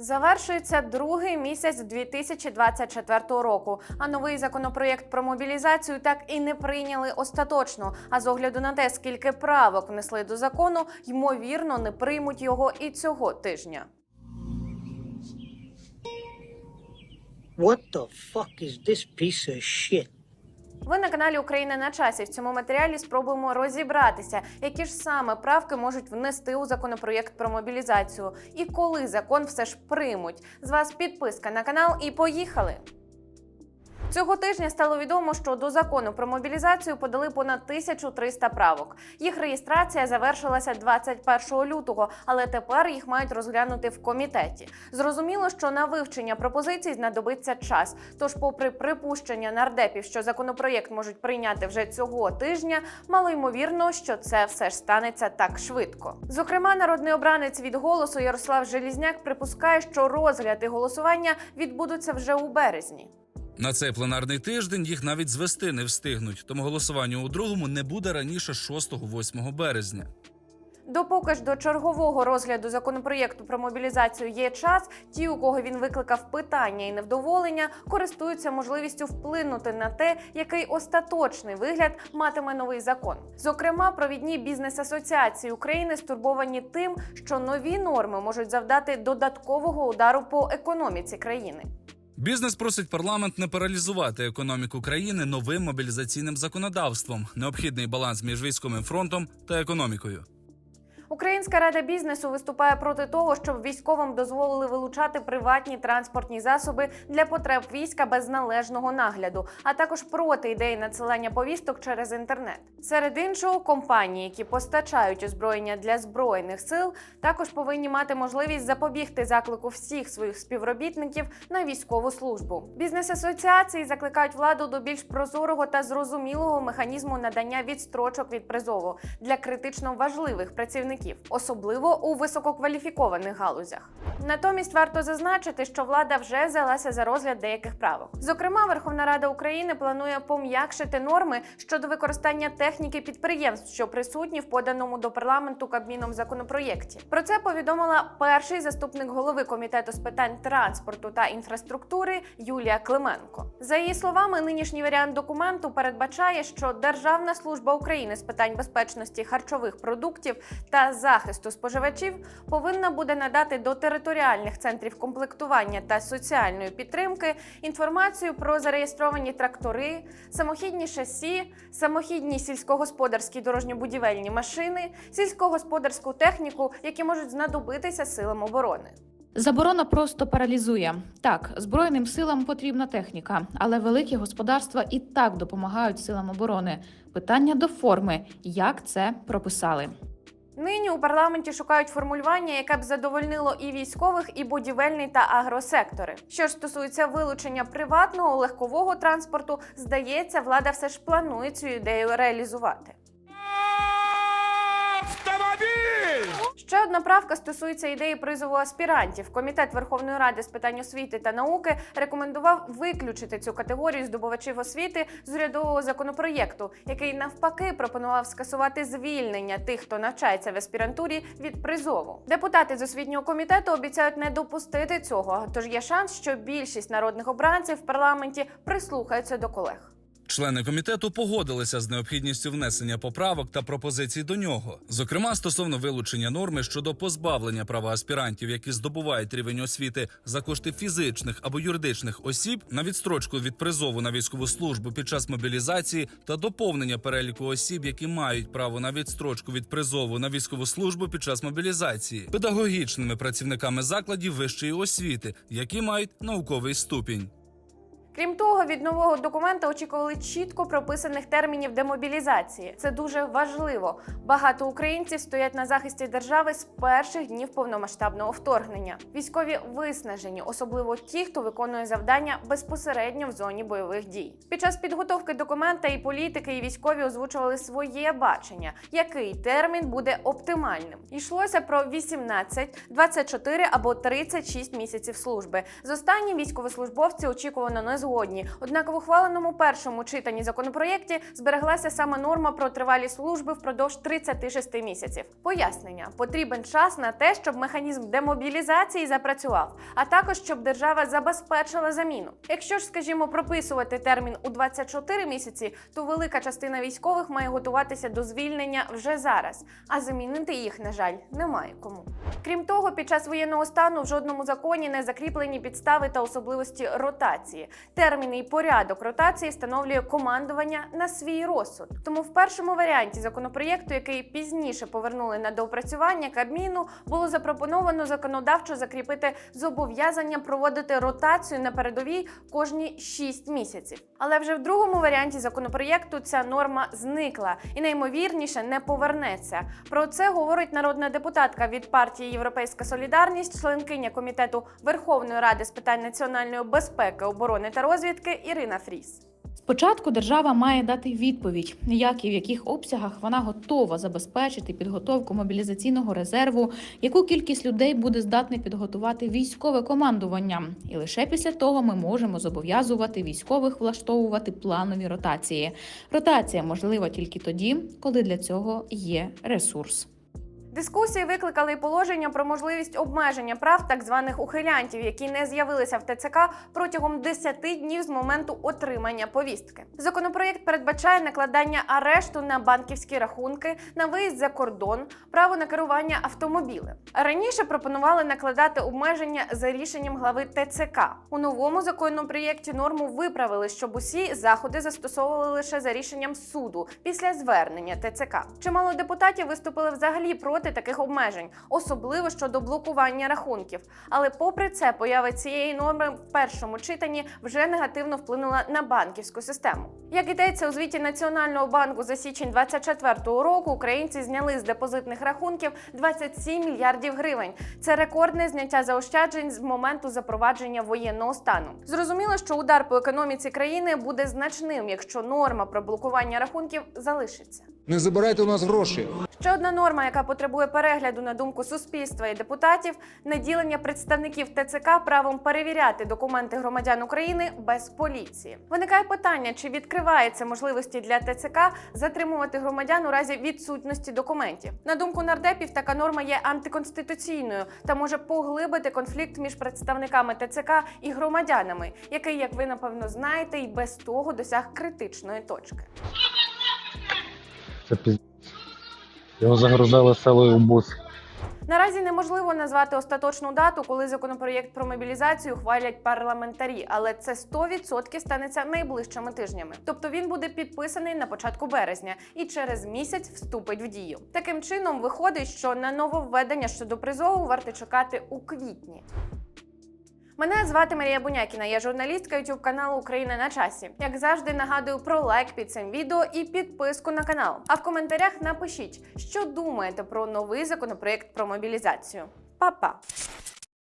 Завершується другий місяць 2024 року. А новий законопроєкт про мобілізацію так і не прийняли остаточно. А з огляду на те, скільки правок внесли до закону, ймовірно, не приймуть його і цього тижня. What the fuck is this piece of shit? Ви на каналі Україна на часі. В цьому матеріалі спробуємо розібратися, які ж саме правки можуть внести у законопроєкт про мобілізацію, і коли закон все ж приймуть. З вас підписка на канал і поїхали. Цього тижня стало відомо, що до закону про мобілізацію подали понад 1300 правок. Їх реєстрація завершилася 21 лютого, але тепер їх мають розглянути в комітеті. Зрозуміло, що на вивчення пропозицій знадобиться час. Тож, попри припущення нардепів, що законопроєкт можуть прийняти вже цього тижня, мало ймовірно, що це все ж станеться так швидко. Зокрема, народний обранець від голосу Ярослав Желізняк припускає, що розгляд і голосування відбудуться вже у березні. На цей пленарний тиждень їх навіть звести не встигнуть, тому голосування у другому не буде раніше 6-8 березня. Допоки ж до чергового розгляду законопроєкту про мобілізацію є час, ті, у кого він викликав питання і невдоволення, користуються можливістю вплинути на те, який остаточний вигляд матиме новий закон. Зокрема, провідні бізнес-асоціації України стурбовані тим, що нові норми можуть завдати додаткового удару по економіці країни. Бізнес просить парламент не паралізувати економіку країни новим мобілізаційним законодавством, необхідний баланс між військовим фронтом та економікою. Українська рада бізнесу виступає проти того, щоб військовим дозволили вилучати приватні транспортні засоби для потреб війська без належного нагляду, а також проти ідеї надсилання повісток через інтернет. Серед іншого, компанії, які постачають озброєння для збройних сил, також повинні мати можливість запобігти заклику всіх своїх співробітників на військову службу. Бізнес-асоціації закликають владу до більш прозорого та зрозумілого механізму надання відстрочок від призову для критично важливих працівників, особливо у висококваліфікованих галузях. Натомість варто зазначити, що влада вже взялася за розгляд деяких правок. Зокрема, Верховна Рада України планує пом'якшити норми щодо використання техніки підприємств, що присутні в поданому до парламенту Кабміном законопроєкті. Про це повідомила перший заступник голови комітету з питань транспорту та інфраструктури Юлія Клименко. За її словами, нинішній варіант документу передбачає, що Державна служба України з питань безпечності харчових продуктів та захисту споживачів повинна буде надати до територіальних центрів комплектування та соціальної підтримки інформацію про зареєстровані трактори, самохідні шасі, самохідні сільськогосподарські дорожньо-будівельні машини, сільськогосподарську техніку, які можуть знадобитися силам оборони. Заборона просто паралізує. Так, збройним силам потрібна техніка, але великі господарства і так допомагають силам оборони. Питання до форми, як це прописали. Нині у парламенті шукають формулювання, яке б задовольнило і військових, і будівельний та агросектори. Що ж стосується вилучення приватного легкового транспорту, здається, влада все ж планує цю ідею реалізувати. Ще одна правка стосується ідеї призову аспірантів. Комітет Верховної Ради з питань освіти та науки рекомендував виключити цю категорію здобувачів освіти з урядового законопроєкту, який навпаки пропонував скасувати звільнення тих, хто навчається в аспірантурі від призову. Депутати з освітнього комітету обіцяють не допустити цього. Тож є шанс, що більшість народних обранців в парламенті прислухаються до колег. Члени комітету погодилися з необхідністю внесення поправок та пропозицій до нього, зокрема стосовно вилучення норми щодо позбавлення права аспірантів, які здобувають рівень освіти за кошти фізичних або юридичних осіб на відстрочку від призову на військову службу під час мобілізації та доповнення переліку осіб, які мають право на відстрочку від призову на військову службу під час мобілізації, педагогічними працівниками закладів вищої освіти, які мають науковий ступінь. Крім того, від нового документа очікували чітко прописаних термінів демобілізації. Це дуже важливо. Багато українців стоять на захисті держави з перших днів повномасштабного вторгнення. Військові виснажені, особливо ті, хто виконує завдання безпосередньо в зоні бойових дій. Під час підготовки документа і політики, і військові озвучували своє бачення, який термін буде оптимальним. Йшлося про 18, 24 або 36 місяців служби. З останнім військовослужбовці очікувано не згодні. Однак в ухваленому першому читанні законопроєкті збереглася саме норма про тривалі служби впродовж 36 місяців. Пояснення потрібен час на те, щоб механізм демобілізації запрацював, а також щоб держава забезпечила заміну. Якщо ж, скажімо, прописувати термін у 24 місяці, то велика частина військових має готуватися до звільнення вже зараз, а замінити їх, на жаль, немає кому. Крім того, під час воєнного стану в жодному законі не закріплені підстави та особливості ротації. Терміни і порядок ротації встановлює командування на свій розсуд. Тому в першому варіанті законопроєкту, який пізніше повернули на доопрацювання Кабміну, було запропоновано законодавчо закріпити зобов'язання проводити ротацію на передовій кожні 6 місяців. Але вже в другому варіанті законопроєкту ця норма зникла і найімовірніше не повернеться. Про це говорить народна депутатка від партії Європейська Солідарність, членкиня комітету Верховної Ради з питань національної безпеки, оборони та розвідки Ірина Фріс. Спочатку держава має дати відповідь, як і в яких обсягах вона готова забезпечити підготовку мобілізаційного резерву, яку кількість людей буде здатне підготувати військове командування. І лише після того ми можемо зобов'язувати військових влаштовувати планові ротації. Ротація можлива тільки тоді, коли для цього є ресурс. Дискусії викликали й положення про можливість обмеження прав так званих ухилянтів, які не з'явилися в ТЦК протягом 10 днів з моменту отримання повістки. Законопроєкт передбачає накладання арешту на банківські рахунки, на виїзд за кордон, право на керування автомобілем. Раніше пропонували накладати обмеження за рішенням глави ТЦК. У новому законопроєкті норму виправили, щоб усі заходи застосовували лише за рішенням суду після звернення ТЦК. Чимало депутатів виступили взагалі проти таких обмежень, особливо щодо блокування рахунків. Але попри це, поява цієї норми в першому читанні вже негативно вплинула на банківську систему. Як йдеться у звіті Національного банку за січень 2024 року, українці зняли з депозитних рахунків 27 мільярдів гривень. Це рекордне зняття заощаджень з моменту запровадження воєнного стану. Зрозуміло, що удар по економіці країни буде значним, якщо норма про блокування рахунків залишиться. Не забирайте у нас гроші. Ще одна норма, яка потребує перегляду на думку суспільства і депутатів, наділення представників ТЦК правом перевіряти документи громадян України без поліції. Виникає питання, чи відкривається можливості для ТЦК затримувати громадян у разі відсутності документів. На думку нардепів, така норма є антиконституційною та може поглибити конфлікт між представниками ТЦК і громадянами, який, як ви напевно знаєте, і без того досяг критичної точки. Це піздець. Його загрузили селою бус. Наразі неможливо назвати остаточну дату, коли законопроєкт про мобілізацію хвалять парламентарі, але це 100% станеться найближчими тижнями. Тобто він буде підписаний на початку березня і через місяць вступить в дію. Таким чином виходить, що на нововведення щодо призову варто чекати у квітні. Мене звати Марія Бунякіна, я журналістка youtube каналу Україна на часі. Як завжди, нагадую про лайк під цим відео і підписку на канал. А в коментарях напишіть, що думаєте про новий законопроект про мобілізацію. Па-па!